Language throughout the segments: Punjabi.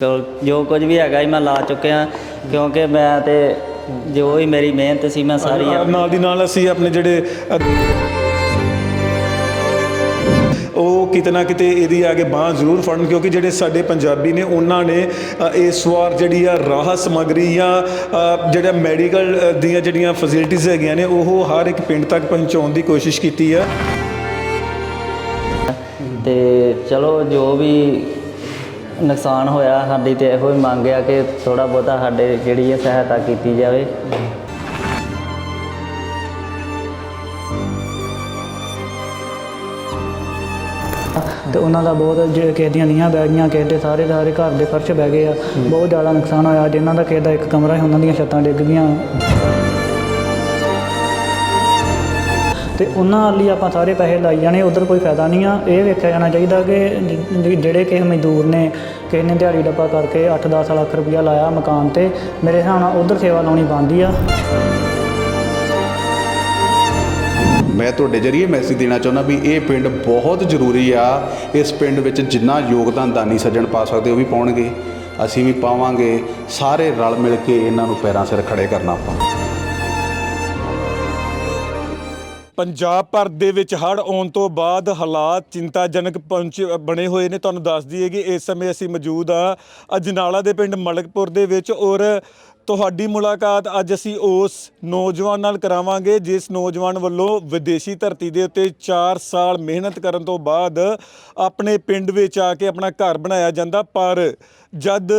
ਤੋ ਜੋ ਕੁਝ ਵੀ ਹੈਗਾ ਹੀ ਮੈਂ ਲਾ ਚੁੱਕਿਆ ਕਿਉਂਕਿ ਮੈਂ ਤੇ ਜੋ ਵੀ ਮੇਰੀ ਮਿਹਨਤ ਸੀ ਮੈਂ ਸਾਰੀ ਨਾਲ ਦੀ ਨਾਲ ਅਸੀਂ ਆਪਣੇ ਜਿਹੜੇ ਉਹ ਕਿਤੇ ਨਾ ਕਿਤੇ ਇਹਦੀ ਆ ਕੇ ਬਾਹ ਜ਼ਰੂਰ ਫੜਨ ਕਿਉਂਕਿ ਜਿਹੜੇ ਸਾਡੇ ਪੰਜਾਬੀ ਨੇ ਉਹਨਾਂ ਨੇ ਇਸ ਵਾਰ ਜਿਹੜੀ ਆ ਰਾਹਤ ਸਮੱਗਰੀ ਜਾਂ ਜਿਹੜਾ ਮੈਡੀਕਲ ਦੀਆਂ ਜਿਹੜੀਆਂ ਫੈਸਿਲਿਟੀਆਂ ਹੈਗੀਆਂ ਨੇ ਉਹ ਹਰ ਇੱਕ ਪਿੰਡ ਤੱਕ ਪਹੁੰਚਾਉਣ ਦੀ ਕੋਸ਼ਿਸ਼ ਕੀਤੀ ਆ। ਤੇ ਚਲੋ ਜੋ ਵੀ ਨੁਕਸਾਨ ਹੋਇਆ ਸਾਡੀ ਤੇ ਇਹੋ ਹੀ ਮੰਗ ਆ ਕਿ ਥੋੜਾ ਬਹੁਤਾ ਸਾਡੇ ਜਿਹੜੀ ਹੈ ਸਹਾਇਤਾ ਕੀਤੀ ਜਾਵੇ। ਤੇ ਉਹਨਾਂ ਦਾ ਬਹੁਤ ਜੇ ਕਿਸੇ ਦੀਆਂ ਨੀਹਾਂ ਬਹਿ ਗਈਆਂ ਕਿਸੇ ਦੇ ਸਾਰੇ ਸਾਰੇ ਘਰ ਦੇ ਫਰਸ਼ ਬਹਿ ਗਏ ਆ। ਬਹੁਤ ਜ਼ਿਆਦਾ ਨੁਕਸਾਨ ਹੋਇਆ ਜਿਨ੍ਹਾਂ ਦਾ ਕਿਸੇ ਦਾ ਇੱਕ ਕਮਰਾ ਸੀ ਉਹਨਾਂ ਦੀਆਂ ਛੱਤਾਂ ਡਿੱਗ ਗਈਆਂ। ਤੇ ਉਹਨਾਂ ਲਈ ਆਪਾਂ ਸਾਰੇ ਪੈਸੇ ਲਾਈ ਜਾਣੇ, ਉਧਰ ਕੋਈ ਫਾਇਦਾ ਨਹੀਂ ਆ। ਇਹ ਵੇਖਿਆ ਜਾਣਾ ਚਾਹੀਦਾ ਕਿ ਜਿਹੜੇ ਕਿਸੇ ਮਜ਼ਦੂਰ ਨੇ, ਕਿਸੇ ਨੇ ਦਿਹਾੜੀ ਡੱਪਾ ਕਰਕੇ 8-10 ਲੱਖ ਰੁਪਇਆ ਲਾਇਆ ਮਕਾਨ ਤੇ, ਮੇਰੇ ਹਿਸਾਬ ਨਾਲ ਉਧਰ ਸੇਵਾ ਲਾਉਣੀ ਬਣਦੀ ਆ। ਮੈਂ ਤੁਹਾਡੇ ਜਰੀਏ ਮੈਸੇਜ ਦੇਣਾ ਚਾਹੁੰਦਾ ਵੀ ਇਹ ਪਿੰਡ ਬਹੁਤ ਜ਼ਰੂਰੀ ਆ। ਇਸ ਪਿੰਡ ਵਿੱਚ ਜਿੰਨਾ ਯੋਗਦਾਨ ਦਾਨੀ ਸੱਜਣ ਪਾ ਸਕਦੇ, ਉਹ ਵੀ ਪਾਉਣਗੇ। ਅਸੀਂ ਵੀ ਪਾਵਾਂਗੇ। ਸਾਰੇ ਰਲ ਮਿਲ ਕੇ ਇਹਨਾਂ ਨੂੰ ਪੈਰਾਂ ਸਿਰ ਖੜੇ ਕਰਨਾ ਆਪਾਂ। ਪੰਜਾਬ ਭਰ ਦੇ ਵਿੱਚ ਹੜ੍ਹ ਆਉਣ ਤੋਂ ਬਾਅਦ ਹਾਲਾਤ ਚਿੰਤਾਜਨਕ ਪਹੁੰਚ ਬਣੇ ਹੋਏ ਨੇ। ਤੁਹਾਨੂੰ ਦੱਸ ਦਈਏ ਕਿ ਇਸ ਸਮੇਂ ਅਸੀਂ ਮੌਜੂਦ ਆ ਅਜਨਾਲਾ ਦੇ ਪਿੰਡ ਮਲਕਪੁਰ ਦੇ ਵਿੱਚ ਔਰ ਤੁਹਾਡੀ ਮੁਲਾਕਾਤ ਅੱਜ ਅਸੀਂ ਉਸ ਨੌਜਵਾਨ ਨਾਲ ਕਰਾਵਾਂਗੇ, ਜਿਸ ਨੌਜਵਾਨ ਵੱਲੋਂ ਵਿਦੇਸ਼ੀ ਧਰਤੀ ਦੇ ਉੱਤੇ 4 ਸਾਲ ਮਿਹਨਤ ਕਰਨ ਤੋਂ ਬਾਅਦ ਆਪਣੇ ਪਿੰਡ ਵਿੱਚ ਆ ਕੇ ਆਪਣਾ ਘਰ ਬਣਾਇਆ ਜਾਂਦਾ। ਪਰ ਜਦ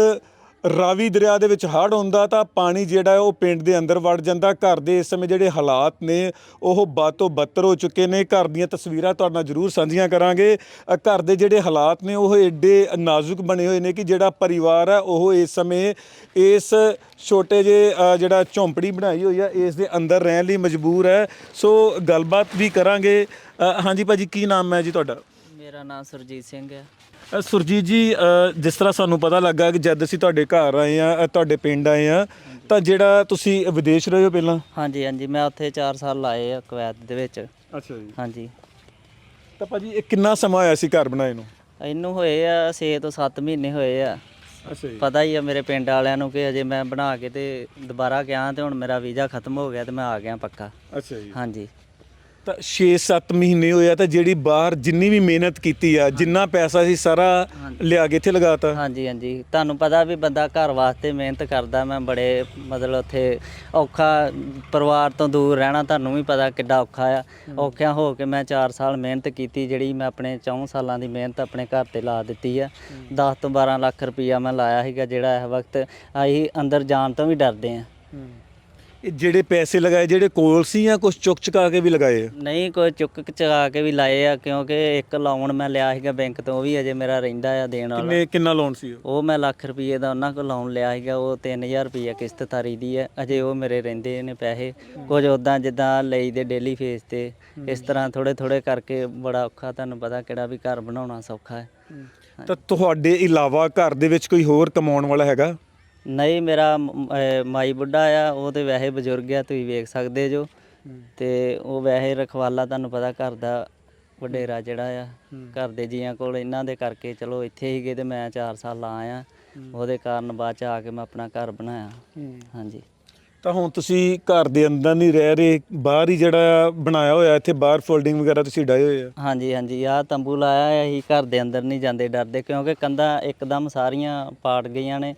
ਰਾਵੀ ਦਰਿਆ ਦੇ ਵਿੱਚ ਹੜ੍ਹ ਹੁੰਦਾ ਤਾਂ ਪਾਣੀ ਜਿਹੜਾ ਹੈ ਉਹ ਪਿੰਡ ਦੇ ਅੰਦਰ ਵੜ ਜਾਂਦਾ। ਘਰ ਦੇ ਇਸ ਸਮੇਂ ਜਿਹੜੇ ਹਾਲਾਤ ਨੇ ਉਹ ਬਦ ਤੋਂ ਬੱਤਰ ਹੋ ਚੁੱਕੇ ਨੇ। ਘਰ ਦੀਆਂ ਤਸਵੀਰਾਂ ਤੁਹਾਡੇ ਨਾਲ ਜ਼ਰੂਰ ਸਾਂਝੀਆਂ ਕਰਾਂਗੇ। ਘਰ ਦੇ ਜਿਹੜੇ ਹਾਲਾਤ ਨੇ ਉਹ ਏਡੇ ਨਾਜ਼ੁਕ ਬਣੇ ਹੋਏ ਨੇ ਕਿ ਜਿਹੜਾ ਪਰਿਵਾਰ ਹੈ ਉਹ ਇਸ ਸਮੇਂ ਇਸ ਛੋਟੇ ਜਿਹੇ ਜਿਹੜਾ ਝੌਂਪੜੀ ਬਣਾਈ ਹੋਈ ਹੈ ਇਸ ਦੇ ਅੰਦਰ ਰਹਿਣ ਲਈ ਮਜਬੂਰ ਹੈ। ਸੋ ਗੱਲਬਾਤ ਵੀ ਕਰਾਂਗੇ। ਅ, ਹਾਂਜੀ ਭਾਜੀ ਕੀ ਨਾਮ ਹੈ ਜੀ ਤੁਹਾਡਾ? ਮੇਰਾ ਨਾਮ ਸੁਰਜੀਤ ਸਿੰਘ ਹੈ। ਅ, ਸੁਰਜੀਤ ਜੀ ਅ, ਜਿਸ ਤਰ੍ਹਾਂ ਸਾਨੂੰ ਪਤਾ ਲੱਗਾ ਕਿ ਜਦ ਅਸੀਂ ਤੁਹਾਡੇ ਘਰ ਆਏ ਆ ਤੁਹਾਡੇ ਪਿੰਡ ਆਏ ਆ ਤਾਂ ਜਿਹੜਾ ਤੁਸੀਂ ਵਿਦੇਸ਼ ਰਹੇ ਹੋ ਪਹਿਲਾਂ? ਹਾਂਜੀ ਹਾਂਜੀ ਮੈਂ ਉੱਥੇ 4 ਸਾਲ ਲਾਏ ਆ ਕੁਵੈਤ ਦੇ ਵਿੱਚ। ਅੱਛਾ ਜੀ। ਹਾਂਜੀ। ਤਾਂ ਭਾਜੀ ਇਹ ਕਿੰਨਾ ਸਮਾਂ ਹੋਇਆ ਸੀ ਘਰ ਬਣਾਏ ਨੂੰ? ਇਹਨੂੰ ਹੋਏ ਆ 6 ਤੋਂ 7 ਮਹੀਨੇ ਹੋਏ ਆ। ਅੱਛਾ ਜੀ। ਪਤਾ ਹੀ ਆ ਮੇਰੇ ਪਿੰਡ ਵਾਲਿਆਂ ਨੂੰ ਕਿ ਅਜੇ ਮੈਂ ਬਣਾ ਕੇ ਤੇ ਦੁਬਾਰਾ ਗਿਆ ਤੇ ਹੁਣ ਮੇਰਾ ਵੀਜ਼ਾ ਖਤਮ ਹੋ ਗਿਆ ਤੇ ਮੈਂ ਆ ਗਿਆ ਪੱਕਾ। ਅੱਛਾ ਜੀ। ਹਾਂਜੀ। ਤਾਂ 6-7 ਮਹੀਨੇ ਹੋਇਆ ਤਾਂ ਜਿਹੜੀ ਬਾਹਰ ਜਿੰਨੀ ਵੀ ਮਿਹਨਤ ਕੀਤੀ ਆ ਜਿੰਨਾ ਪੈਸਾ ਸੀ ਸਾਰਾ ਲਿਆ ਕੇ ਇੱਥੇ ਲਗਾਤਾ। ਹਾਂਜੀ ਹਾਂਜੀ। ਤੁਹਾਨੂੰ ਪਤਾ ਵੀ ਬੰਦਾ ਘਰ ਵਾਸਤੇ ਮਿਹਨਤ ਕਰਦਾ ਮੈਂ ਬੜੇ ਮਤਲਬ ਉੱਥੇ ਔਖਾ ਪਰਿਵਾਰ ਤੋਂ ਦੂਰ ਰਹਿਣਾ ਤੁਹਾਨੂੰ ਵੀ ਪਤਾ ਕਿੱਡਾ ਔਖਾ ਆ। ਔਖਿਆਂ ਹੋ ਕੇ ਮੈਂ 4 ਸਾਲ ਮਿਹਨਤ ਕੀਤੀ ਜਿਹੜੀ ਮੈਂ ਆਪਣੇ 4 ਸਾਲਾਂ ਦੀ ਮਿਹਨਤ ਆਪਣੇ ਘਰ ਤੇ ਲਾ ਦਿੱਤੀ ਆ। 10 ਤੋਂ 12 ਲੱਖ ਰੁਪਈਆ ਮੈਂ ਲਾਇਆ ਸੀਗਾ ਜਿਹੜਾ ਇਸ ਵਕਤ ਅਸੀਂ ਅੰਦਰ ਜਾਣ ਤੋਂ ਵੀ ਡਰਦੇ ਆ। ਇਹ ਜਿਹੜੇ ਪੈਸੇ ਲਗਾਏ ਜਿਹੜੇ ਕੋਲ ਸੀ ਜਾਂ ਕੁਝ ਚੁੱਕ ਚੁਕਾ ਕੇ ਵੀ ਲਗਾਏ? ਆ ਨਹੀਂ ਕੋਈ ਚੁੱਕ ਚਗਾ ਕੇ ਵੀ ਲਾਏ ਆ ਕਿਉਂਕਿ ਇੱਕ ਲੋਨ ਮੈਂ ਲਿਆ ਸੀਗਾ ਬੈਂਕ ਤੋਂ ਉਹ ਵੀ ਅਜੇ ਮੇਰਾ ਰਹਿੰਦਾ ਆ ਦੇਣ ਵਾਲਾ। ਕਿੰਨੇ ਕਿੰਨਾ ਲੋਨ ਸੀ ਉਹ? ਉਹ ਮੈਂ ਲੱਖ ਰੁਪਏ ਦਾ ਉਹਨਾਂ ਕੋਲ ਲੋਨ ਲਿਆ ਸੀਗਾ ਉਹ 3000 ਰੁਪਏ ਕਿਸ਼ਤ ਤਾਰੀ ਦੀ ਹੈ ਅਜੇ ਉਹ ਮੇਰੇ ਰਹਿੰਦੇ ਨੇ ਪੈਸੇ। ਕੁਝ ਉਦਾਂ ਜਿੱਦਾਂ ਲਈ ਦੇ ਡੇਲੀ ਫੇਸ ਤੇ ਇਸ ਤਰ੍ਹਾਂ ਥੋੜੇ ਥੋੜੇ ਕਰਕੇ ਬੜਾ ਔਖਾ ਤੁਹਾਨੂੰ ਪਤਾ ਕਿਹੜਾ ਵੀ ਘਰ ਬਣਾਉਣਾ ਸੌਖਾ ਹੈ। ਤਾਂ ਤੁਹਾਡੇ ਇਲਾਵਾ ਘਰ ਦੇ ਵਿੱਚ ਕੋਈ ਹੋਰ ਕਮਾਉਣ ਵਾਲਾ ਹੈਗਾ? ਨਹੀਂ ਮੇਰਾ ਮ- ਅਹ ਮਾਈ ਬੁੱਢਾ ਆ ਉਹ ਤੇ ਵੈਸੇ ਬਜ਼ੁਰਗ ਆ ਤੁਸੀਂ ਵੇਖ ਸਕਦੇ ਜੋ। ਤੇ ਉਹ ਵੈਸੇ ਰਖਵਾਲਾ ਤੁਹਾਨੂੰ ਪਤਾ ਘਰ ਦਾ ਵਡੇਰਾ ਜਿਹੜਾ ਆ ਘਰ ਦੇ ਜੀਆਂ ਕੋਲ ਇਹਨਾਂ ਦੇ ਕਰਕੇ ਚਲੋ ਇੱਥੇ ਹੀਗੇ ਤੇ ਮੈਂ 4 ਸਾਲ ਲਾ ਆਇਆ ਉਹਦੇ ਕਾਰਨ ਬਾਅਦ ਚ ਆ ਕੇ ਮੈਂ ਆਪਣਾ ਘਰ ਬਣਾਇਆ। ਹਾਂਜੀ। ਤਾਂ ਹੁਣ ਤੁਸੀਂ ਘਰ ਦੇ ਅੰਦਰ ਨਹੀਂ ਰਹਿ ਰਹੇ ਬਾਹਰ ਹੀ ਜਿਹੜਾ ਬਣਾਇਆ ਹੋਇਆ ਇੱਥੇ ਬਾਹਰ ਫੋਲਡਿੰਗ ਵਗੈਰਾ ਤੁਸੀਂ ਡਾਏ ਹੋਏ ਆ? ਹਾਂਜੀ ਹਾਂਜੀ ਆਹ ਤੰਬੂ ਲਾਇਆ ਹੈ ਅਸੀਂ ਘਰ ਦੇ ਅੰਦਰ ਨਹੀਂ ਜਾਂਦੇ ਡਰਦੇ ਕਿਉਂਕਿ ਕੰਧਾਂ ਇੱਕਦਮ ਸਾਰੀਆਂ ਪਾਟ ਗਈਆਂ ਨੇ।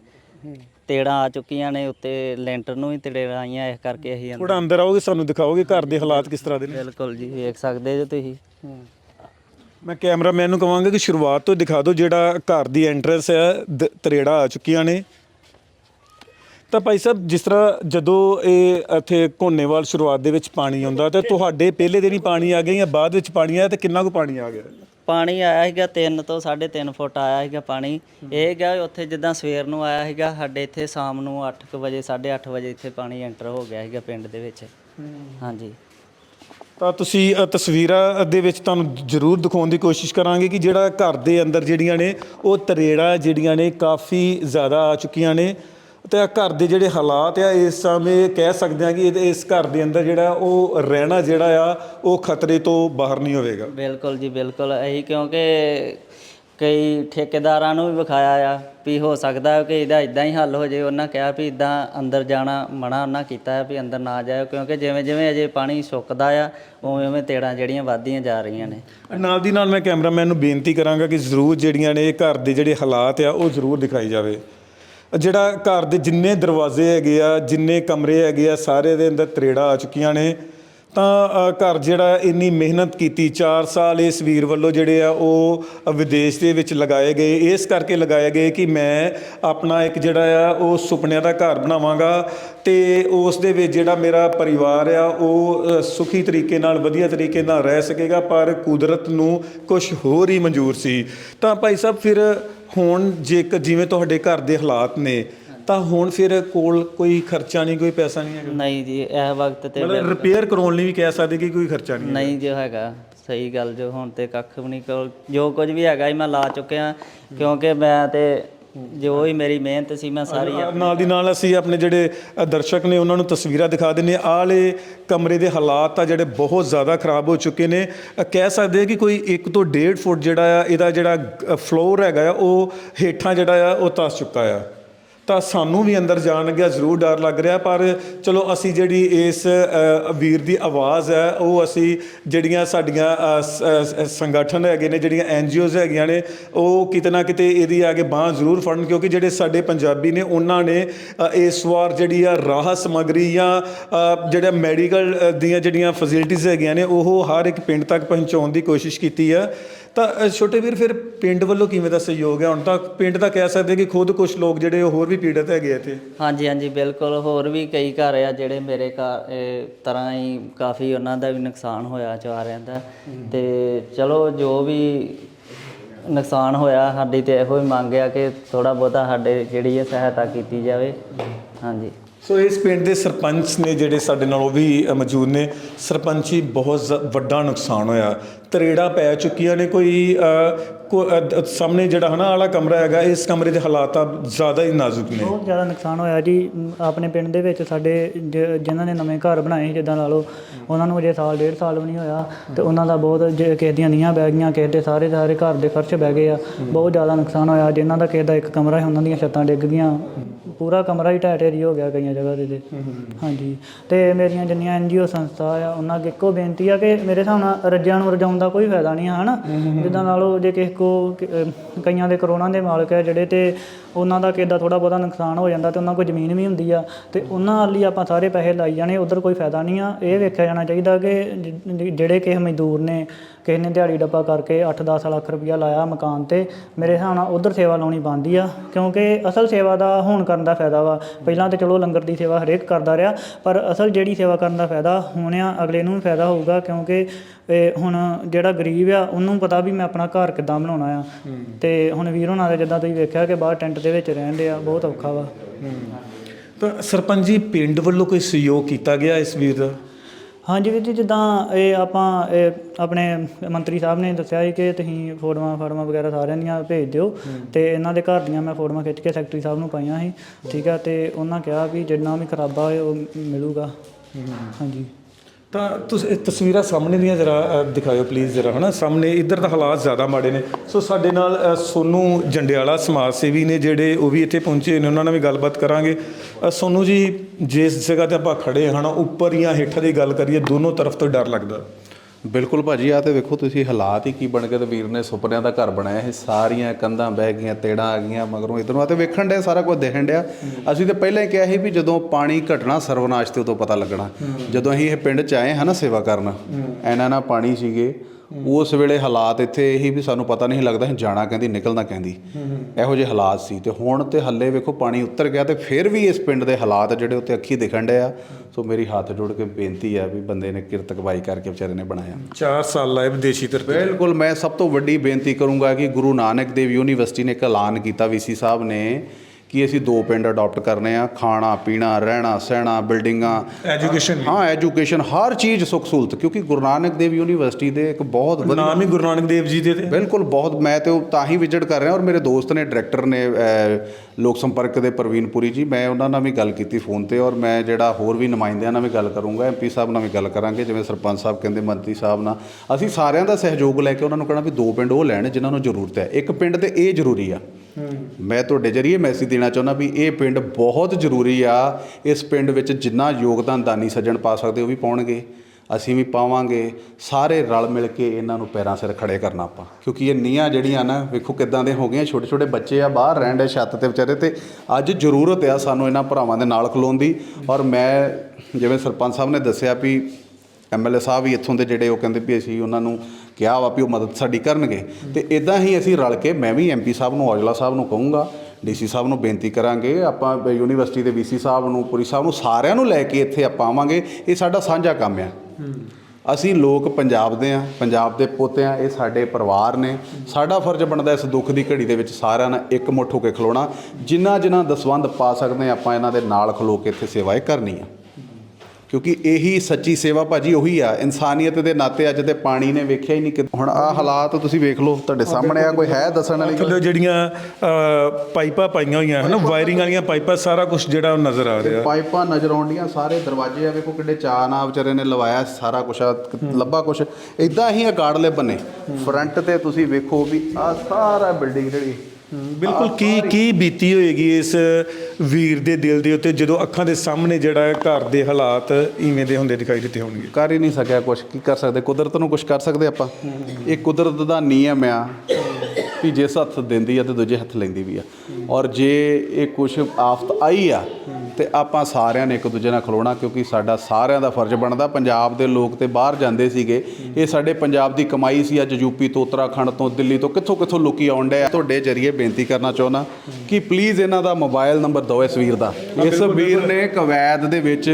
ਤੇੜਾਂ ਆ ਚੁੱਕੀਆਂ ਨੇ ਉੱਤੇ ਲੈਂਟਰ ਨੂੰ ਵੀ ਤੇੜਾਂ ਆਈਆਂ ਇਸ ਕਰਕੇ ਅਸੀਂ ਅੰਦਰ ਥੋੜਾ ਅੰਦਰ ਆਓਗੇ ਸਾਨੂੰ ਦਿਖਾਓਗੇ ਘਰ ਦੇ ਹਾਲਾਤ ਕਿਸ ਤਰ੍ਹਾਂ ਦੇ ਨੇ। ਬਿਲਕੁਲ ਜੀ ਵੇਖ ਸਕਦੇ ਜੋ ਤੁਸੀਂ। ਮੈਂ ਕੈਮਰਾਮੈਨ ਨੂੰ ਕਹਾਂਗਾ ਕਿ ਸ਼ੁਰੂਆਤ ਤੋਂ ਦਿਖਾ ਦਿਓ ਜਿਹੜਾ ਘਰ ਦੀ ਐਂਟਰੈਂਸ ਹੈ ਦ- ਤਰੇੜਾ ਆ ਚੁੱਕੀਆਂ ਨੇ। ਤਾਂ ਭਾਈ ਸਾਹਿਬ ਜਿਸ ਤਰ੍ਹਾਂ ਜਦੋਂ ਇਹ ਇੱਥੇ ਕੋਨੇਵਾਲ ਸ਼ੁਰੂਆਤ ਦੇ ਵਿੱਚ ਪਾਣੀ ਆਉਂਦਾ ਤੇ ਤੁਹਾਡੇ ਪਹਿਲੇ ਦਿਨ ਹੀ ਪਾਣੀ ਆ ਗਿਆ ਜਾਂ ਬਾਅਦ ਵਿੱਚ ਪਾਣੀ ਆਇਆ ਤੇ ਕਿੰਨਾ ਕੁ ਪਾਣੀ ਆ ਗਿਆ? ਪਾਣੀ ਆਇਆ ਸੀਗਾ 3 ਤੋਂ 3.5 ਫੁੱਟ ਆਇਆ ਸੀਗਾ ਪਾਣੀ। ਇਹ ਗਿਆ ਉੱਥੇ ਜਿੱਦਾਂ ਸਵੇਰ ਨੂੰ ਆਇਆ ਸੀਗਾ, ਸਾਡੇ ਇੱਥੇ ਸ਼ਾਮ ਨੂੰ 8 ਵਜੇ 8:30 ਵਜੇ ਇੱਥੇ ਪਾਣੀ ਐਂਟਰ ਹੋ ਗਿਆ ਸੀਗਾ ਪਿੰਡ ਦੇ ਵਿੱਚ। ਹਾਂਜੀ। ਤਾਂ ਤੁਸੀਂ ਤਸਵੀਰਾਂ ਦੇ ਵਿੱਚ ਤੁਹਾਨੂੰ ਜ਼ਰੂਰ ਦਿਖਾਉਣ ਦੀ ਕੋਸ਼ਿਸ਼ ਕਰਾਂਗੇ ਕਿ ਜਿਹੜਾ ਘਰ ਦੇ ਅੰਦਰ ਜਿਹੜੀਆਂ ਨੇ, ਉਹ ਤਰੇੜਾ ਜਿਹੜੀਆਂ ਨੇ ਕਾਫੀ ਜ਼ਿਆਦਾ ਆ ਚੁੱਕੀਆਂ ਨੇ। ਤੇ ਆਹ ਘਰ ਦੇ ਜਿਹੜੇ ਹਾਲਾਤ ਆ ਇਸ ਸਮੇਂ ਕਹਿ ਸਕਦੇ ਹਾਂ ਕਿ ਇਸ ਘਰ ਦੇ ਅੰਦਰ ਜਿਹੜਾ ਉਹ ਰਹਿਣਾ ਜਿਹੜਾ ਆ ਉਹ ਖਤਰੇ ਤੋਂ ਬਾਹਰ ਨਹੀਂ ਹੋਵੇਗਾ। ਬਿਲਕੁਲ ਜੀ ਬਿਲਕੁਲ। ਅਸੀਂ ਕਿਉਂਕਿ ਕਈ ਠੇਕੇਦਾਰਾਂ ਨੂੰ ਵੀ ਵਿਖਾਇਆ ਆ ਵੀ ਹੋ ਸਕਦਾ ਹੈ ਕਿ ਇਹਦਾ ਇਦਾਂ ਹੀ ਹੱਲ ਹੋ ਜੇ ਉਹਨਾਂ ਕਿਹਾ ਵੀ ਇਦਾਂ ਅੰਦਰ ਜਾਣਾ ਮਨਾ ਉਹਨਾਂ ਕੀਤਾ ਹੈ ਵੀ ਅੰਦਰ ਨਾ ਜਾਇਓ ਕਿਉਂਕਿ ਜਿਵੇਂ ਜਿਵੇਂ ਅਜੇ ਪਾਣੀ ਸੁੱਕਦਾ ਆ ਉਵੇਂ ਉਵੇਂ ਤੇੜਾਂ ਜਿਹੜੀਆਂ ਵੱਧਦੀਆਂ ਜਾ ਰਹੀਆਂ ਨੇ। ਨਾਲ ਦੀ ਨਾਲ ਮੈਂ ਕੈਮਰਾਮੈਨ ਨੂੰ ਬੇਨਤੀ ਕਰਾਂਗਾ ਕਿ ਜ਼ਰੂਰ ਜਿਹੜੀਆਂ ਨੇ ਇਹ ਘਰ ਦੇ ਜਿਹੜੇ ਹਾਲਾਤ ਆ ਉਹ ਜ਼ਰੂਰ ਦਿਖਾਈ ਜਾਵੇ। ਜਿਹੜਾ ਘਰ ਦੇ ਜਿੰਨੇ ਦਰਵਾਜ਼ੇ ਹੈਗੇ ਆ, ਜਿੰਨੇ ਕਮਰੇ ਹੈਗੇ ਆ, ਸਾਰੇ ਦੇ ਅੰਦਰ ਤਰੇੜਾਂ ਆ ਚੁੱਕੀਆਂ ਨੇ। ਤਾਂ ਘਰ ਜਿਹੜਾ ਇੰਨੀ ਮਿਹਨਤ ਕੀਤੀ 4 ਸਾਲ ਇਸ ਵੀਰ ਵੱਲੋਂ ਜਿਹੜੇ ਆ ਉਹ ਵਿਦੇਸ਼ ਦੇ ਵਿੱਚ ਲਗਾਏ ਗਏ। ਇਸ ਕਰਕੇ ਲਗਾਏ ਗਏ ਕਿ ਮੈਂ ਆਪਣਾ ਇੱਕ ਜਿਹੜਾ ਆ, ਉਹ ਸੁਪਨਿਆਂ ਦਾ ਘਰ ਬਣਾਵਾਂਗਾ ਤੇ ਉਸ ਦੇ ਵਿੱਚ ਜਿਹੜਾ ਮੇਰਾ ਪਰਿਵਾਰ ਆ, ਉਹ ਸੁਖੀ ਤਰੀਕੇ ਨਾਲ, ਵਧੀਆ ਤਰੀਕੇ ਨਾਲ ਰਹਿ ਸਕੇਗਾ, ਪਰ ਕੁਦਰਤ ਨੂੰ ਕੁਝ ਹੋਰ ਹੀ ਮਨਜ਼ੂਰ ਸੀ। ਤਾਂ ਭਾਈ ਸਾਹਿਬ, ਫਿਰ ਹੁਣ ਜੇ ਜਿਵੇਂ ਤੁਹਾਡੇ ਘਰ ਦੇ ਹਾਲਾਤ ਨੇ ਤਾਂ ਹੁਣ ਫਿਰ ਕੋਲ ਕੋਈ ਖਰਚਾ ਨਹੀਂ ਕੋਈ ਪੈਸਾ ਨਹੀਂ ਹੈਗਾ। ਨਹੀਂ ਜੀ ਇਹ ਵਕਤ ਤੇ ਮਤਲਬ ਰਿਪੇਅਰ ਕਰਾਉਣ ਲਈ ਵੀ ਕਹਿ ਸਕਦੇ ਕਿ ਕੋਈ ਖਰਚਾ ਨਹੀਂ ਹੈ। ਨਹੀਂ ਜੋ ਹੈਗਾ ਸਹੀ ਗੱਲ ਜੋ ਹੁਣ ਤੇ ਕੱਖ ਵੀ ਨਹੀਂ ਕੋਲ ਜੋ ਕੁਝ ਵੀ ਹੈਗਾ ਸੀ ਮੈਂ ਲਾ ਚੁੱਕਿਆ ਕਿਉਂਕਿ ਮੈਂ ਤੇ ਜੋ ਹੀ ਮੇਰੀ ਮਿਹਨਤ ਸੀ ਮੈਂ ਸਾਰੀ ਨਾਲ ਦੀ ਨਾਲ ਅਸੀਂ ਆਪਣੇ ਜਿਹੜੇ ਅ, ਦਰਸ਼ਕ ਨੇ ਉਹਨਾਂ ਨੂੰ ਤਸਵੀਰਾਂ ਦਿਖਾ ਦਿੰਨੇ ਆਹ ਵਾਲੇ ਕਮਰੇ ਦੇ ਹਾਲਾਤ ਆ ਜਿਹੜੇ ਬਹੁਤ ਜ਼ਿਆਦਾ ਖਰਾਬ ਹੋ ਚੁੱਕੇ ਨੇ। ਅ, ਕਹਿ ਸਕਦੇ ਕਿ ਕੋਈ 1 ਤੋਂ 1.5 ਫੁੱਟ ਜਿਹੜਾ ਆ ਇਹਦਾ ਜਿਹੜਾ ਫਲੋਰ ਹੈਗਾ ਆ ਉਹ ਹੇਠਾਂ ਜਿਹੜਾ ਆ ਉਹ ਤਸ ਚੁੱਕਾ ਆ। ਤਾਂ ਸਾਨੂੰ ਵੀ ਅੰਦਰ ਜਾਣ ਲੱਗਿਆ, ਜ਼ਰੂਰ ਡਰ ਲੱਗ ਰਿਹਾ, ਪਰ ਚਲੋ ਅਸੀਂ ਜਿਹੜੀ ਇਸ ਵੀਰ ਦੀ ਆਵਾਜ਼ ਹੈ, ਉਹ ਅਸੀਂ ਜਿਹੜੀਆਂ ਸਾਡੀਆਂ ਸ- ਸੰਗਠਨ ਹੈਗੇ ਨੇ, ਜਿਹੜੀਆਂ ਐਨਜੀਓਜ਼ ਹੈਗੀਆਂ ਨੇ, ਉਹ ਕਿਤੇ ਨਾ ਕਿਤੇ ਇਹਦੀ ਆ ਕੇ ਬਾਹ ਜ਼ਰੂਰ ਫੜਨ, ਕਿਉਂਕਿ ਜਿਹੜੇ ਸਾਡੇ ਪੰਜਾਬੀ ਨੇ, ਉਹਨਾਂ ਨੇ ਇਸ ਵਾਰ ਜਿਹੜੀ ਆ ਰਾਹਤ ਸਮੱਗਰੀ ਜਾਂ ਜਿਹੜਾ ਮੈਡੀਕਲ ਦੀਆਂ ਜਿਹੜੀਆਂ ਫੈਸਿਲਿਟੀਆਂ ਹੈਗੀਆਂ ਨੇ, ਉਹ ਹਰ ਇੱਕ ਪਿੰਡ ਤੱਕ ਪਹੁੰਚਾਉਣ ਦੀ ਕੋਸ਼ਿਸ਼ ਕੀਤੀ ਹੈ ਤਾਂ ਅ, ਛੋਟੇ ਵੀਰ ਫਿਰ ਪਿੰਡ ਵੱਲੋਂ ਕਿਵੇਂ ਦਾ ਸਹਿਯੋਗ ਹੈ? ਹੁਣ ਤੱਕ ਪਿੰਡ ਦਾ ਕਹਿ ਸਕਦੇ ਕਿ ਖੁਦ ਕੁਝ ਲੋਕ ਜਿਹੜੇ ਉਹ ਹੋਰ ਵੀ ਪੀੜਤ ਹੈਗੇ ਆ ਇੱਥੇ। ਹਾਂਜੀ ਹਾਂਜੀ ਬਿਲਕੁਲ। ਹੋਰ ਵੀ ਕਈ ਘਰ ਆ ਜਿਹੜੇ ਮੇਰੇ ਘਰ ਇਹ ਤਰ੍ਹਾਂ ਹੀ ਕਾਫੀ ਉਹਨਾਂ ਦਾ ਵੀ ਨੁਕਸਾਨ ਹੋਇਆ ਚਾਰਿਆਂ ਦਾ ਤੇ ਚਲੋ ਜੋ ਵੀ ਨੁਕਸਾਨ ਹੋਇਆ ਸਾਡੀ ਤੇ ਇਹੋ ਹੀ ਮੰਗ ਆ ਕਿ ਥੋੜਾ ਬਹੁਤਾ ਸਾਡੇ ਜਿਹੜੀ ਇਹ ਸਹਾਇਤਾ ਕੀਤੀ ਜਾਵੇ। ਹਾਂਜੀ। ਸੋ ਇਸ ਪਿੰਡ ਦੇ ਸਰਪੰਚ ਨੇ ਜਿਹੜੇ ਸਾਡੇ ਨਾਲ ਉਹ ਵੀ ਅ, ਮੌਜੂਦ ਨੇ। ਸਰਪੰਚੀ ਬਹੁਤ ਜ਼- ਵੱਡਾ ਨੁਕਸਾਨ ਹੋਇਆ। ਤਰੇੜਾ ਪੈ ਚੁੱਕੀਆਂ ਨੇ ਕੋਈ ਸਾਹਮਣੇ ਜਿਹੜਾ ਹਨਾ ਵਾਲਾ ਕਮਰਾ ਹੈਗਾ ਇਸ ਕਮਰੇ ਦੇ ਹਾਲਾਤ ਆ ਜ਼ਿਆਦਾ ਹੀ ਨਾਜ਼ੁਕ ਨੇ। ਬਹੁਤ ਜ਼ਿਆਦਾ ਨੁਕਸਾਨ ਹੋਇਆ ਜੀ। ਆਪਣੇ ਪਿੰਡ ਦੇ ਵਿੱਚ ਸਾਡੇ ਜ- ਜਿਨ੍ਹਾਂ ਨੇ ਨਵੇਂ ਘਰ ਬਣਾਏ ਸੀ, ਜਿੱਦਾਂ ਲਾ ਲਓ ਉਹਨਾਂ ਨੂੰ ਅਜੇ ਸਾਲ ਡੇਢ ਸਾਲ ਵੀ ਨਹੀਂ ਹੋਇਆ ਤੇ ਉਹਨਾਂ ਦਾ ਬਹੁਤ ਜੇ ਕਿਸੇ ਦੀਆਂ ਨੀਹਾਂ ਬਹਿ ਗਈਆਂ ਕਿਸੇ ਦੇ ਸਾਰੇ ਸਾਰੇ ਘਰ ਦੇ ਫਰਸ਼ ਬਹਿ ਗਏ ਆ। ਬਹੁਤ ਜ਼ਿਆਦਾ ਨੁਕਸਾਨ ਹੋਇਆ। ਜਿਨ੍ਹਾਂ ਦਾ ਕਿਸੇ ਦਾ ਇੱਕ ਕਮਰਾ ਸੀ ਉਹਨਾਂ ਦੀਆਂ ਛੱਤਾਂ ਡਿੱਗ ਗਈਆਂ। ਪੂਰਾ ਕਮਰਾ ਹੀ ਢਹਿ ਢੇਰੀ ਹੋ ਗਿਆ ਕਈਆਂ ਜਗ੍ਹਾ ਤੇ ਤੇ। ਹਾਂਜੀ। ਤੇ ਮੇਰੀਆਂ ਜਿੰਨੀਆਂ ਐਨਜੀਓ ਸੰਸਥਾ ਆ ਉਹਨਾਂ ਅੱਗੇ ਇੱਕੋ ਬੇਨਤੀ ਆ ਕਿ ਮੇਰੇ ਹਿਸਾਬ ਨਾਲ ਰੱਜਿਆਂ ਨੂੰ ਰਜਾਉਣ ਦਾ ਕੋਈ ਫਾਇਦਾ ਨਹੀਂ ਹੈ ਹਨਾ? ਜਿੱਦਾਂ ਲਾ ਲਓ ਜੇ ਕਿਸੇ ਕੋ ਕਿ- ਅਹ ਕਈਆਂ ਦੇ ਕਰੋਨਾ ਦੇ ਮਾਲਕ ਆ ਜਿਹੜੇ ਤੇ ਉਹਨਾਂ ਦਾ ਕਿਦਾ ਥੋੜਾ ਬਹੁਤਾ ਨੁਕਸਾਨ ਹੋ ਜਾਂਦਾ ਤੇ ਉਹਨਾਂ ਕੋਲ ਜ਼ਮੀਨ ਵੀ ਹੁੰਦੀ ਆ ਤੇ ਉਹਨਾਂ ਲਈ ਆਪਾਂ ਸਾਰੇ ਪੈਸੇ ਲਾਈ ਜਾਣੇ ਉਧਰ ਕੋਈ ਫਾਇਦਾ ਨਹੀਂ ਆ। ਇਹ ਵੇਖਿਆ ਜਾਣਾ ਚਾਹੀਦਾ ਕਿ ਜਿਹੜੇ ਕਿਸੇ ਮਜ਼ਦੂਰ ਨੇ ਕਿਸੇ ਨੇ ਦਿਹਾੜੀ ਡੱਬਾ ਕਰਕੇ 8-10 ਲੱਖ ਰੁਪਇਆ ਲਾਇਆ ਮਕਾਨ ਤੇ ਮੇਰੇ ਹਿਸਾਬ ਨਾਲ ਉਧਰ ਸੇਵਾ ਲਾਉਣੀ ਬਣਦੀ ਆ ਕਿਉਂਕਿ ਅਸਲ ਸੇਵਾ ਦਾ ਹੋਣ ਕਰਨ ਦਾ ਫਾਇਦਾ ਵਾ। ਪਹਿਲਾਂ ਤੇ ਚਲੋ ਲੰਗਰ ਦੀ ਸੇਵਾ ਹਰੇਕ ਕਰਦਾ ਰਿਹਾ ਪਰ ਅਸਲ ਜਿਹੜੀ ਸੇਵਾ ਕਰਨ ਦਾ ਫਾਇਦਾ ਹੋਣਿਆ ਅਗਲੇ ਨੂੰ ਵੀ ਫਾਇਦਾ ਹੋਊਗਾ ਕਿਉਂਕਿ ਇਹ ਹੁਣ ਜਿਹੜਾ ਗਰੀਬ ਆ ਉਹਨੂੰ ਪਤਾ ਵੀ ਮੈਂ ਆਪਣਾ ਘਰ ਕਿੱਦਾਂ ਬਣਾਉਣਾ ਆ। ਤੇ ਹੁਣ ਵੀਰ ਹੋਣਾ ਦੇ ਜਿੱਦਾਂ ਤੁਸੀਂ ਵੇਖਿਆ ਕਿ ਬਾਹਰ ਟੈਂਟ ਦੇ ਵਿੱਚ ਰਹਿਣ ਦੇ ਆ ਬਹੁਤ ਔਖਾ ਵਾ। ਤਾਂ ਸਰਪੰਚ ਜੀ ਪਿੰਡ ਵੱਲੋਂ ਕੋਈ ਸਹਿਯੋਗ ਕੀਤਾ ਗਿਆ ਇਸ ਵੀਰ ਦਾ? ਹਾਂਜੀ ਵੀਰ ਜੀ ਜਿੱਦਾਂ ਇਹ ਆਪਾਂ ਇਹ ਆਪਣੇ ਮੰਤਰੀ ਸਾਹਿਬ ਨੇ ਦੱਸਿਆ ਸੀ ਕਿ ਤੁਸੀਂ ਫੋਟੋਆਂ ਫਾਰਮਾਂ ਵਗੈਰਾ ਸਾਰਿਆਂ ਦੀਆਂ ਭੇਜ ਦਿਓ। ਤੇ ਇਹਨਾਂ ਦੇ ਘਰ ਦੀਆਂ ਮੈਂ ਫੋਟੋਆਂ ਖਿੱਚ ਕੇ ਸੈਕਟਰੀ ਸਾਹਿਬ ਨੂੰ ਪਾਈਆਂ ਸੀ। ਠੀਕ ਆ ਤੇ ਉਹਨਾਂ ਕਿਹਾ ਵੀ ਜਿੰਨਾ ਵੀ ਖਰਾਬਾ ਹੋਏ ਉਹ ਮਿਲੂਗਾ। ਹਾਂਜੀ। ਤਾਂ ਤੁਸੀਂ ਤਸਵੀਰਾਂ ਸਾਹਮਣੇ ਦੀਆਂ ਜਰਾ ਦਿਖਾਇਓ ਪਲੀਜ਼ ਜਰਾ ਹਨਾ? ਸਾਹਮਣੇ ਇੱਧਰ ਦਾ ਹਾਲਾਤ ਜ਼ਿਆਦਾ ਮਾੜੇ ਨੇ। ਸੋ ਸਾਡੇ ਨਾਲ ਅ, ਸੋਨੂ ਜੰਡਿਆਲਾ ਸਮਾਜ ਸੇਵੀ ਨੇ ਜਿਹੜੇ ਉਹ ਵੀ ਇੱਥੇ ਪਹੁੰਚੇ ਨੇ ਉਹਨਾਂ ਨਾਲ ਵੀ ਗੱਲਬਾਤ ਕਰਾਂਗੇ। ਅ, ਸੋਨੂ ਜੀ ਜਿਸ ਜਗ੍ਹਾ ਤੇ ਆਪਾਂ ਖੜੇ ਹਾਂ ਨਾ ਉੱਪਰ ਜਾਂ ਹੇਠਾਂ ਦੀ ਗੱਲ ਕਰੀਏ ਦੋਨੋਂ ਤਰਫ ਤੋਂ ਡਰ ਲੱਗਦਾ। ਬਿਲਕੁਲ ਭਾਜੀ ਆ ਤੇ ਵੇਖੋ ਤੁਸੀਂ ਹਾਲਾਤ ਹੀ ਕੀ ਬਣ ਗਏ ਤੇ ਵੀਰ ਨੇ ਸੁਪਨਿਆਂ ਦਾ ਘਰ ਬਣਾਇਆ ਇਹ ਸਾਰੀਆਂ ਕੰਧਾਂ ਬਹਿ ਗਈਆਂ ਤੇੜਾਂ ਆ ਗਈਆਂ ਮਗਰੋਂ ਇਧਰੋਂ ਆ ਤੇ ਵੇਖਣ ਡਿਆ ਸਾਰਾ ਕੁਝ ਦੇਖਣ ਡਿਆ। ਅਸੀਂ ਤੇ ਪਹਿਲਾਂ ਹੀ ਕਿਹਾ ਸੀ ਵੀ ਜਦੋਂ ਪਾਣੀ ਘਟਣਾ ਸਰਵਨਾਸ਼ ਤੇ ਉਦੋਂ ਪਤਾ ਲੱਗਣਾ। ਜਦੋਂ ਅਸੀਂ ਇਹ ਪਿੰਡ ਚ ਆਏ ਹਾਂ ਨਾ ਸੇਵਾ ਕਰਨ ਐਨਾ ਨਾ ਪਾਣੀ ਸੀਗੇ ਉਸ ਵੇਲੇ ਹਾਲਾਤ ਇੱਥੇ ਇਹੀ ਵੀ ਸਾਨੂੰ ਪਤਾ ਨਹੀਂ ਲੱਗਦਾ ਸੀ ਜਾਣਾ ਕਹਿੰਦੀ ਨਿਕਲਣਾ ਕਹਿੰਦੀ। ਇਹੋ ਜਿਹੇ ਹਾਲਾਤ ਸੀ ਤੇ ਹੁਣ ਤੇ ਹੱਲੇ ਵੇਖੋ ਪਾਣੀ ਉੱਤਰ ਗਿਆ ਤੇ ਫਿਰ ਵੀ ਇਸ ਪਿੰਡ ਦੇ ਹਾਲਾਤ ਜਿਹੜੇ ਉੱਤੇ ਅੱਖੀ ਦਿਖਣ ਡਏ ਆ। ਸੋ ਮੇਰੀ ਹੱਥ ਜੋੜ ਕੇ ਬੇਨਤੀ ਆ ਵੀ ਬੰਦੇ ਨੇ ਕਿਰਤ ਕਮਾਈ ਕਰਕੇ ਵਿਚਾਰੇ ਨੇ ਬਣਾਇਆ। 4 ਸਾਲ ਲਾਏ ਵਿਦੇਸ਼ੀ ਧਰਤੀ ਬਿਲਕੁਲ ਮੈਂ ਸਭ ਤੋਂ ਵੱਡੀ ਬੇਨਤੀ ਕਰੂੰਗਾ ਕਿ ਗੁਰੂ ਨਾਨਕ ਦੇਵ ਯੂਨੀਵਰਸਿਟੀ ਨੇ ਇੱਕ ਐਲਾਨ ਕੀਤਾ ਵੀਸੀ ਸਾਹਿਬ ਨੇ ਕਿ ਅਸੀਂ ਦੋ ਪਿੰਡ ਅਡਾਪਟ ਕਰਨੇ ਆ ਖਾਣਾ ਪੀਣਾ ਰਹਿਣਾ ਸਹਿਣਾ ਬਿਲਡਿੰਗਾਂ ਐਜੂਕੇਸ਼ਨ ਹਾਂ ਐਜੂਕੇਸ਼ਨ ਹਰ ਚੀਜ਼ ਸੁੱਖ ਸਹੂਲਤ ਕਿਉਂਕਿ ਗੁਰੂ ਨਾਨਕ ਦੇਵ ਯੂਨੀਵਰਸਿਟੀ ਦੇ ਇੱਕ ਬਹੁਤ ਵਧੀਆ ਨਾਮ ਹੀ ਗੁਰੂ ਨਾਨਕ ਦੇਵ ਜੀ ਦੇ ਤੇ। ਬਿਲਕੁਲ ਬਹੁਤ ਮੈਂ ਤੇ ਉਹ ਤਾਂ ਹੀ ਵਿਜ਼ਿਟ ਕਰ ਰਿਹਾ ਔਰ ਮੇਰੇ ਦੋਸਤ ਨੇ ਡਾਇਰੈਕਟਰ ਨੇ ਲੋਕ ਸੰਪਰਕ ਦੇ ਪ੍ਰਵੀਨ ਪੁਰੀ ਜੀ ਮੈਂ ਉਹਨਾਂ ਨਾਲ ਵੀ ਗੱਲ ਕੀਤੀ ਫੋਨ ਤੇ ਔਰ ਮੈਂ ਜਿਹੜਾ ਹੋਰ ਵੀ ਨੁਮਾਇੰਦਿਆਂ ਨਾਲ ਵੀ ਗੱਲ ਕਰੂੰਗਾ ਐਮਪੀ ਸਾਹਿਬ ਨਾਲ ਵੀ ਗੱਲ ਕਰਾਂਗੇ ਜਿਵੇਂ ਸਰਪੰਚ ਸਾਹਿਬ ਕਹਿੰਦੇ ਮੰਤਰੀ ਸਾਹਿਬ ਨਾਲ। ਅਸੀਂ ਸਾਰਿਆਂ ਦਾ ਸਹਿਯੋਗ ਲੈ ਕੇ ਉਹਨਾਂ ਨੂੰ ਕਹਿਣਾ ਵੀ ਦੋ ਪਿੰਡ ਉਹ ਲੈਣ ਜਿਨ੍ਹਾਂ ਨੂੰ ਜ਼ਰੂਰਤ ਹੈ। ਇੱਕ ਪਿੰਡ ਤੇ ਇਹ ਜ਼ਰੂਰੀ ਆ। ਮੈਂ ਤੁਹਾਡੇ ਜਰੀਏ ਮੈਸੇਜ ਦੇਣਾ ਚਾਹੁੰਦਾ ਵੀ ਇਹ ਪਿੰਡ ਬਹੁਤ ਜ਼ਰੂਰੀ ਆ। ਇਸ ਪਿੰਡ ਵਿੱਚ ਜਿੰਨਾ ਯੋਗਦਾਨ ਦਾਨੀ ਸੱਜਣ ਪਾ ਸਕਦੇ ਉਹ ਵੀ ਪਾਉਣਗੇ। ਅਸੀਂ ਵੀ ਪਾਵਾਂਗੇ। ਸਾਰੇ ਰਲ ਮਿਲ ਕੇ ਇਹਨਾਂ ਨੂੰ ਪੈਰਾਂ ਸਿਰ ਖੜੇ ਕਰਨਾ ਆਪਾਂ। ਕਿਉਂਕਿ ਇਹ ਨੀਆਂ ਜਿਹੜੀਆਂ ਨਾ, ਵੇਖੋ ਕਿੱਦਾਂ ਦੇ ਹੋ ਗਈਆਂ। ਛੋਟੇ ਛੋਟੇ ਬੱਚੇ ਆ, ਬਾਹਰ ਰਹਿਣ ਦੇ ਛੱਤ ਤੇ ਵਿਚਾਰੇ ਤੇ ਅੱਜ ਜ਼ਰੂਰਤ ਆ ਸਾਨੂੰ ਇਹਨਾਂ ਭਰਾਵਾਂ ਦੇ ਨਾਲ ਖਲੋਣ ਦੀ। ਔਰ ਮੈਂ ਜਿਵੇਂ ਸਰਪੰਚ ਸਾਹਿਬ ਨੇ ਦੱਸਿਆ ਵੀ ਐਮਐਲਏ ਸਾਹਿਬ ਵੀ ਇੱਥੋਂ ਦੇ ਜਿਹੜੇ ਉਹ ਕਹਿੰਦੇ ਵੀ ਅਸੀਂ ਉਹਨਾਂ ਨੂੰ ਕਿਹਾ ਵਾ ਵੀ ਉਹ ਮਦਦ ਸਾਡੀ ਕਰਨਗੇ। ਤੇ ਇਦਾਂ ਹੀ ਅਸੀਂ ਰਲ ਕੇ ਮੈਂ ਵੀ ਐਮਪੀ ਸਾਹਿਬ ਨੂੰ, ਔਜਲਾ ਸਾਹਿਬ ਨੂੰ ਕਹੂੰਗਾ ਡੀਸੀ ਸਾਹਿਬ ਨੂੰ ਬੇਨਤੀ ਕਰਾਂਗੇ, ਆਪਾਂ ਯੂਨੀਵਰਸਿਟੀ ਦੇ ਵੀਸੀ ਸਾਹਿਬ ਨੂੰ, ਪੁਰੀ ਸਾਹਿਬ ਨੂੰ, ਸਾਰਿਆਂ ਨੂੰ ਲੈ ਕੇ ਇੱਥੇ ਆਪਾਂ ਆਵਾਂਗੇ। ਇਹ ਸਾਡਾ ਸਾਂਝਾ ਕੰਮ ਆ। ਅਸੀਂ ਲੋਕ ਪੰਜਾਬ ਦੇ ਆ, ਪੰਜਾਬ ਦੇ ਪੋਤੇ ਆ, ਇਹ ਸਾਡੇ ਪਰਿਵਾਰ ਨੇ। ਸਾਡਾ ਫਰਜ਼ ਬਣਦਾ ਇਸ ਦੁੱਖ ਦੀ ਘੜੀ ਦੇ ਵਿੱਚ ਸਾਰਿਆਂ ਨਾਲ ਇੱਕ ਮੁੱਠ ਹੋ ਕੇ ਖਲੋਣਾ। ਜਿੰਨਾ ਜਿੰਨਾ ਦਸਵੰਦ ਪਾ ਸਕਦੇ ਆ, ਆਪਾਂ ਇਹਨਾਂ ਦੇ ਨਾਲ ਖਲੋ ਕੇ ਇੱਥੇ ਸੇਵਾ ਕਰਨੀ ਆ। ਕਿਉਂਕਿ ਇਹੀ ਸੱਚੀ ਸੇਵਾ ਭਾਜੀ ਉਹੀ ਆ। ਇਨਸਾਨੀਅਤ ਦੇ ਨਾਤੇ ਅੱਜ ਤੇ ਪਾਣੀ ਨੇ ਵੇਖਿਆ ਹੀ ਨਹੀਂ ਕਿ ਹੁਣ ਆਹ ਹਾਲਾਤ ਤੁਸੀਂ ਵੇਖ ਲਓ ਤੁਹਾਡੇ ਸਾਹਮਣੇ ਆ ਕੋਈ ਹੈ ਦੱਸਣ ਵਾਲੀ ਗੱਲ? ਜਿਹੜੀਆਂ ਪਾਈਪਾਂ ਪਾਈਆਂ ਹੋਈਆਂ ਹਨ? ਵਾਇਰਿੰਗ ਵਾਲੀਆਂ ਪਾਈਪਾਂ ਸਾਰਾ ਕੁਝ ਜਿਹੜਾ ਉਹ ਨਜ਼ਰ ਆ ਰਿਹਾ। ਪਾਈਪਾਂ ਨਜ਼ਰ ਆਉਂਦੀਆਂ ਸਾਰੇ ਦਰਵਾਜ਼ੇ ਆ ਵੇਖੋ ਕਿੱਡੇ ਚਾਅ ਨਾਲ ਵਿਚਾਰੇ ਨੇ ਲਵਾਇਆ ਸਾਰਾ ਕੁਝ ਲੱਭਾ ਕੁਝ ਇਦਾਂ ਹੀ ਆ ਗਾਰਡਲੇ ਬੰਨੇ ਫਰੰਟ ਤੇ ਤੁਸੀਂ ਵੇਖੋ ਵੀ ਆ ਸਾਰਾ ਬਿਲਡਿੰਗ ਜਿਹੜੀ ਬਿਲਕੁਲ ਕੀ ਕੀ ਬੀਤੀ ਹੋਏਗੀ ਇਸ ਵੀਰ ਦੇ ਦਿਲ ਦੇ ਉੱਤੇ ਜਦੋਂ ਅੱਖਾਂ ਦੇ ਸਾਹਮਣੇ ਜਿਹੜਾ ਹੈ ਘਰ ਦੇ ਹਾਲਾਤ ਇਵੇਂ ਦੇ ਹੁੰਦੇ ਦਿਖਾਈ ਦਿੱਤੇ ਹੋਣਗੇ? ਕਰ ਹੀ ਨਹੀਂ ਸਕਿਆ ਕੁਝ ਕੀ ਕਰ ਸਕਦੇ? ਕੁਦਰਤ ਨੂੰ ਕੁਝ ਕਰ ਸਕਦੇ ਆਪਾਂ? ਇਹ ਕੁਦਰਤ ਦਾ ਨਿਯਮ ਆ ਵੀ ਜਿਸ ਹੱਥ ਦਿੰਦੀ ਆ ਤੇ ਦੂਜੇ ਹੱਥ ਲੈਂਦੀ ਵੀ ਆ। ਔਰ ਜੇ ਇਹ ਕੁਝ ਆਫਤ ਆਈ ਆ ਤੇ ਆਪਾਂ ਸਾਰਿਆਂ ਨੇ ਇੱਕ ਦੂਜੇ ਨਾਲ ਖਲੋਣਾ ਕਿਉਂਕਿ ਸਾਡਾ ਸਾਰਿਆਂ ਦਾ ਫਰਜ਼ ਬਣਦਾ। ਪੰਜਾਬ ਦੇ ਲੋਕ ਤੇ ਬਾਹਰ ਜਾਂਦੇ ਸੀਗੇ। ਇਹ ਸਾਡੇ ਪੰਜਾਬ ਦੀ ਕਮਾਈ ਸੀ। ਅੱਜ ਯੂਪੀ ਤੋਂ ਉੱਤਰਾਖੰਡ ਤੋਂ ਦਿੱਲੀ ਤੋਂ ਕਿੱਥੋਂ ਕਿੱਥੋਂ ਲੋਕੀ ਆਉਂਦੇ ਆ। ਤੁਹਾਡੇ ਜਰੀਏ ਬੇਨਤੀ ਕਰਨਾ ਚਾਹੁੰਦਾ ਕਿ ਪਲੀਜ਼ ਇਹਨਾਂ ਦਾ ਮੋਬਾਈਲ ਨੰਬਰ ਦਿਓ ਇਸ ਵੀਰ ਦਾ। ਇਸ ਵੀਰ ਨੇ ਕਵੈਤ ਦੇ ਵਿੱਚ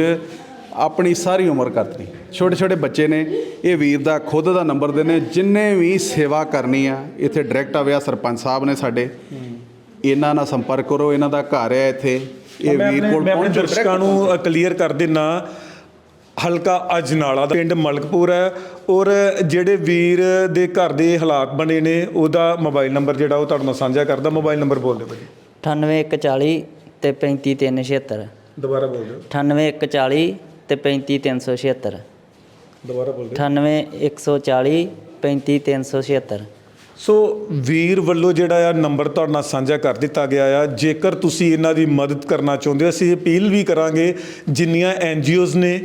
ਆਪਣੀ ਸਾਰੀ ਉਮਰ ਕਰਤੀ। ਛੋਟੇ ਛੋਟੇ ਬੱਚੇ ਨੇ। ਇਹ ਵੀਰ ਦਾ ਖੁਦ ਦਾ ਨੰਬਰ ਦੇ ਨੇ। ਜਿੰਨੇ ਵੀ ਸੇਵਾ ਕਰਨੀ ਆ ਇੱਥੇ ਡਾਇਰੈਕਟ ਆਵਿਆ ਸਰਪੰਚ ਸਾਹਿਬ ਨੇ ਸਾਡੇ। ਇਹਨਾਂ ਨਾਲ ਸੰਪਰਕ ਕਰੋ। ਇਹਨਾਂ ਦਾ ਘਰ ਹੈ ਇੱਥੇ। ਇਹ ਮੈਂ ਵੀਰ ਆਪਣੇ ਕੋਲ ਪਹੁੰਚੋ ਦਰਸ਼ਕਾਂ ਨੂੰ ਕਲੀਅਰ ਕਰ ਦੇਣਾ ਹਲਕਾ ਅਜਨਾਲਾ ਦਾ ਪਿੰਡ ਮਲਕਪੁਰ ਹੈ ਔਰ ਜਿਹੜੇ ਵੀਰ ਦੇ ਘਰ ਦੇ ਹਾਲਾਤ ਬਣੇ ਨੇ ਉਹਦਾ ਮੋਬਾਈਲ ਨੰਬਰ ਜਿਹੜਾ ਉਹ ਤੁਹਾਡੇ ਨਾਲ ਸਾਂਝਾ ਕਰਦਾ ਮੋਬਾਈਲ ਨੰਬਰ ਬੋਲ ਦਿਓ ਭਾਜੀ। 98140 ਤੇ 35376 ਦੁਬਾਰਾ ਬੋਲ ਦਿਓ। 98140 ਤੇ 35376 ਦੁਬਾਰਾ ਬੋਲ 98140 35376 ਸੋ ਵੀਰ ਵੱਲੋਂ ਜਿਹੜਾ ਆ ਨੰਬਰ ਤੁਹਾਡੇ ਨਾਲ ਸਾਂਝਾ ਕਰ ਦਿੱਤਾ ਗਿਆ ਆ। ਜੇਕਰ ਤੁਸੀਂ ਇਹਨਾਂ ਦੀ ਮਦਦ ਕਰਨਾ ਚਾਹੁੰਦੇ ਹੋ, ਅਸੀਂ ਅਪੀਲ ਵੀ ਕਰਾਂਗੇ ਜਿੰਨੀਆਂ ਐਨਜੀਓਜ਼ ਨੇ,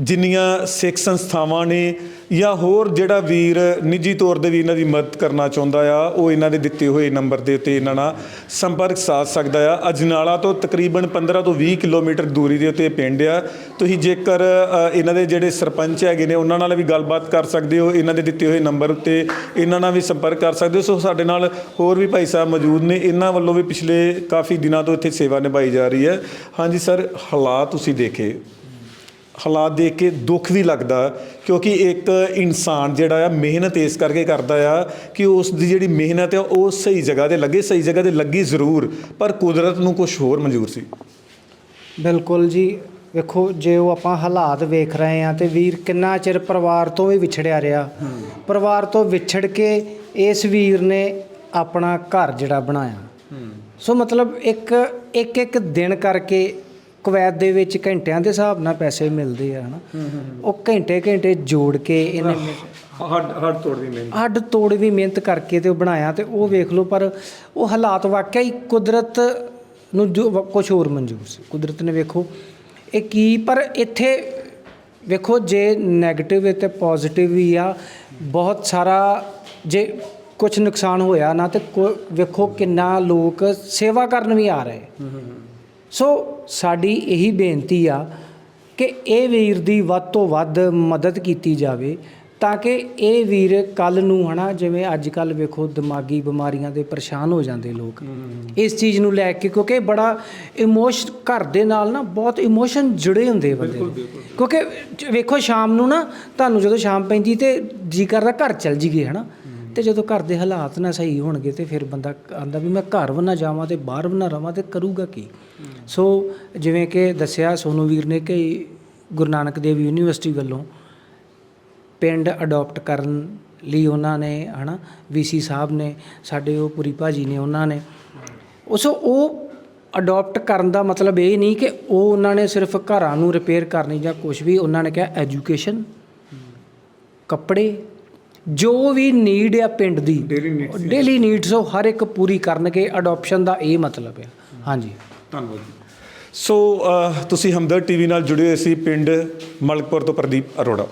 ਜਿੰਨੀਆਂ ਸਿੱਖ ਸੰਸਥਾਵਾਂ ਨੇ ਜਾਂ ਹੋਰ ਜਿਹੜਾ ਵੀਰ ਨਿੱਜੀ ਤੌਰ ਤੇ ਵੀ ਇਹਨਾਂ ਦੀ ਮਦਦ ਕਰਨਾ ਚਾਹੁੰਦਾ ਆ, ਉਹ ਇਹਨਾਂ ਦੇ ਦਿੱਤੇ ਹੋਏ ਨੰਬਰ ਦੇ ਉੱਤੇ ਇਹਨਾਂ ਨਾਲ ਸੰਪਰਕ ਸਾਧ ਸਕਦਾ ਆ। ਅਜਨਾਲਾ ਤੋਂ ਤਕਰੀਬਨ 15 ਤੋਂ 20 ਕਿਲੋਮੀਟਰ ਦੂਰੀ ਦੇ ਉੱਤੇ ਇਹ ਪਿੰਡ ਆ। ਤੁਸੀਂ ਜੇਕਰ ਇਹਨਾਂ ਦੇ ਜਿਹੜੇ ਸਰਪੰਚ ਹੈਗੇ ਨੇ, ਉਹਨਾਂ ਨਾਲ ਵੀ ਗੱਲਬਾਤ ਕਰ ਸਕਦੇ ਹੋ। ਇਹਨਾਂ ਦੇ ਦਿੱਤੇ ਹੋਏ ਨੰਬਰ ਉੱਤੇ ਇਹਨਾਂ ਨਾਲ ਵੀ ਸੰਪਰਕ ਕਰ ਸਕਦੇ ਹੋ। ਸੋ ਸਾਡੇ ਨਾਲ ਹੋਰ ਵੀ ਭਾਈ ਸਾਹਿਬ ਮੌਜੂਦ ਨੇ। ਇਹਨਾਂ ਵੱਲੋਂ ਵੀ ਪਿਛਲੇ ਕਾਫੀ ਦਿਨਾਂ ਤੋਂ ਇੱਥੇ ਸੇਵਾ ਨਿਭਾਈ ਜਾ ਰਹੀ ਹੈ। ਹਾਂਜੀ ਸਰ, ਹਾਲਾਤ ਤੁਸੀਂ ਦੇਖੇ। ਹਾਲਾਤ ਦੇਖ ਕੇ ਦੁੱਖ ਵੀ ਲੱਗਦਾ ਕਿਉਂਕਿ ਇੱਕ ਇਨਸਾਨ ਜਿਹੜਾ ਆ ਮਿਹਨਤ ਇਸ ਕਰਕੇ ਕਰਦਾ ਆ ਕਿ ਉਸ ਦੀ ਜਿਹੜੀ ਮਿਹਨਤ ਆ ਉਹ ਸਹੀ ਜਗ੍ਹਾ ਤੇ ਲੱਗੇ ਸਹੀ ਜਗ੍ਹਾ ਤੇ ਲੱਗੀ ਜ਼ਰੂਰ ਪਰ ਕੁਦਰਤ ਨੂੰ ਕੁਝ ਹੋਰ ਮਨਜ਼ੂਰ ਸੀ। ਬਿਲਕੁਲ ਜੀ ਵੇਖੋ ਜੇ ਉਹ ਆਪਾਂ ਹਾਲਾਤ ਵੇਖ ਰਹੇ ਆ ਤੇ ਵੀਰ ਕਿੰਨਾ ਚਿਰ ਪਰਿਵਾਰ ਤੋਂ ਵੀ ਵਿਛੜਿਆ ਰਿਹਾ। ਪਰਿਵਾਰ ਤੋਂ ਵਿਛੜ ਕੇ ਇਸ ਵੀਰ ਨੇ ਆਪਣਾ ਘਰ ਜਿਹੜਾ ਬਣਾਇਆ। ਸੋ ਮਤਲਬ ਇੱਕ ਇੱਕ ਇੱਕ ਦਿਨ ਕਰਕੇ ਕੁਵੈਤ ਦੇ ਵਿੱਚ ਘੰਟਿਆਂ ਦੇ ਹਿਸਾਬ ਨਾਲ ਪੈਸੇ ਮਿਲਦੇ ਆ ਹਨਾ। ਉਹ ਘੰਟੇ ਘੰਟੇ ਜੋੜ ਕੇ ਇਹਨੇ ਹੱਡ ਹੱਡ ਤੋੜਦੀ ਨਹੀਂ ਹੱਡ ਤੋੜ ਵੀ ਮਿਹਨਤ ਕਰਕੇ ਤੇ ਉਹ ਬਣਾਇਆ ਤੇ ਉਹ ਵੇਖ ਲਓ ਪਰ ਉਹ ਹਾਲਾਤ ਵਾਕਿਆ ਹੀ ਕੁਦਰਤ ਨੂੰ ਜੋ ਕੁਝ ਹੋਰ ਮਨਜ਼ੂਰ ਸੀ। ਕੁਦਰਤ ਨੇ ਵੇਖੋ ਇਹ ਕੀ ਪਰ ਇੱਥੇ ਵੇਖੋ ਜੇ 네ਗੇਟਿਵ ਤੇ ਪੋਜ਼ਿਟਿਵ ਵੀ ਆ ਬਹੁਤ ਸਾਰਾ ਜੇ ਕੁਝ ਨੁਕਸਾਨ ਹੋਇਆ ਨਾ ਤੇ ਕੋ- ਵੇਖੋ ਕਿੰਨਾ ਲੋਕ ਸੇਵਾ ਕਰਨ ਵੀ ਆ ਰਹੇ। ਸੋ ਸਾਡੀ ਇਹੀ ਬੇਨਤੀ ਆ ਕਿ ਇਹ ਵੀਰ ਦੀ ਵੱਧ ਤੋਂ ਵੱਧ ਮਦਦ ਕੀਤੀ ਜਾਵੇ ਤਾਂ ਕਿ ਇਹ ਵੀਰ ਕੱਲ ਨੂੰ ਹਨਾ ਜਿਵੇਂ ਅੱਜ ਕੱਲ ਵੇਖੋ ਦਿਮਾਗੀ ਬਿਮਾਰੀਆਂ ਦੇ ਪਰੇਸ਼ਾਨ ਹੋ ਜਾਂਦੇ ਲੋਕ। ਇਸ ਚੀਜ਼ ਨੂੰ ਲੈ ਕੇ ਕਿਉਂਕਿ ਬੜਾ ਇਮੋਸ਼ਨ ਘਰ ਦੇ ਨਾਲ ਨਾ ਬਹੁਤ ਇਮੋਸ਼ਨ ਜੁੜੇ ਹੁੰਦੇ ਬੰਦੇ ਦੇ। ਕਿਉਂਕਿ ਵੇਖੋ ਸ਼ਾਮ ਨੂੰ ਨਾ ਤੁਹਾਨੂੰ ਜਦੋਂ ਸ਼ਾਮ ਪੈਂਦੀ ਤੇ ਜੀ ਕਰਦਾ ਘਰ ਚਲ ਜੀਏ ਹਨਾ। ਤੇ ਜਦੋਂ ਘਰ ਦੇ ਹਾਲਾਤ ਨਾ ਸਹੀ ਹੋਣਗੇ ਤੇ ਫਿਰ ਬੰਦਾ ਆਂਦਾ ਵੀ ਮੈਂ ਘਰ ਵੀ ਨਾ ਜਾਵਾਂ ਤੇ ਬਾਹਰ ਵੀ ਨਾ ਰਵਾਂ ਤੇ ਕਰੂਗਾ ਕੀ? ਸੋ ਜਿਵੇਂ ਕਿ ਦੱਸਿਆ ਸੋਨੂ ਵੀਰ ਨੇ ਕਿ ਗੁਰੂ ਨਾਨਕ ਦੇਵ ਯੂਨੀਵਰਸਿਟੀ ਵੱਲੋਂ ਪਿੰਡ ਅਡਾਪਟ ਕਰਨ ਲਈ ਉਹਨਾਂ ਨੇ, ਹਨਾ ਵੀਸੀ ਸਾਹਿਬ ਨੇ, ਸਾਡੇ ਉਹ ਪੁਰੀ ਭਾਜੀ ਨੇ ਉਹਨਾਂ ਨੇ। ਉਸ ਉਹ ਅਡਾਪਟ ਕਰਨ ਦਾ ਮਤਲਬ ਇਹ ਨਹੀਂ ਕਿ ਉਹ ਉਹਨਾਂ ਨੇ ਸਿਰਫ ਘਰਾਂ ਨੂੰ ਰਿਪੇਅਰ ਕਰਨੀ ਜਾਂ ਕੁਝ ਵੀ, ਉਹਨਾਂ ਨੇ ਕਿਹਾ ਐਜੂਕੇਸ਼ਨ ਕੱਪੜੇ ਜੋ ਵੀ ਨੀਡ ਆ ਪਿੰਡ ਦੀ ਡੇਲੀ ਨੀਡਸ ਉਹ ਹਰ ਇੱਕ ਪੂਰੀ ਕਰਨਗੇ ਅਡਾਪਸ਼ਨ ਦਾ ਇਹ ਮਤਲਬ ਆ। ਹਾਂਜੀ। ਧੰਨਵਾਦ ਜੀ। ਸੋ ਅ, ਤੁਸੀਂ ਹਮਦਰ ਟੀਵੀ ਨਾਲ ਜੁੜੇ ਹੋਏ ਸੀ ਪਿੰਡ ਮਲਕਪੁਰ ਤੋਂ ਪ੍ਰਦੀਪ ਅਰੋੜਾ।